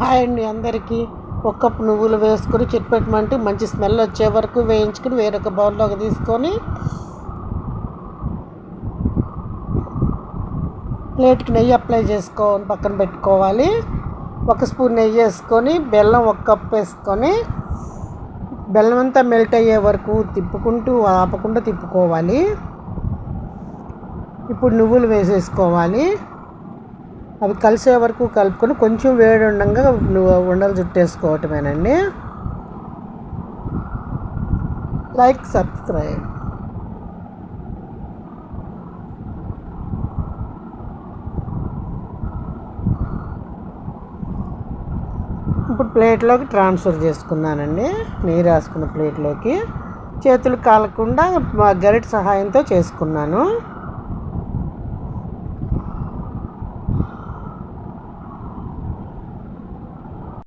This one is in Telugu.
హాయ్ అండి అందరికీ. ఒక కప్పు నువ్వులు వేసుకొని చిట్పెట్టమంటే మంచి స్మెల్ వచ్చే వరకు వేయించుకుని వేరొక బౌల్లోకి తీసుకొని ప్లేట్కి నెయ్యి అప్లై చేసుకోవాలి పక్కన పెట్టుకోవాలి. ఒక స్పూన్ నెయ్యి వేసుకొని బెల్లం ఒక కప్ వేసుకొని బెల్లం అంతా మెల్ట్ అయ్యే వరకు తిప్పుకుంటూ ఆపకుండా తిప్పుకోవాలి. ఇప్పుడు నువ్వులు వేసేసుకోవాలి. అవి కలిసే వరకు కలుపుకొని కొంచెం వేడి ఉండగా నువ్వు ఉండలు చుట్టేసుకోవటమేనండి. లైక్ సబ్స్క్రైబ్ ఇప్పుడు ప్లేట్లోకి ట్రాన్స్ఫర్ చేసుకున్నానండి. నీరు రాసుకున్న ప్లేట్లోకి. చేతులు కాలకుండా మా గరిట సహాయంతో చేసుకున్నాను.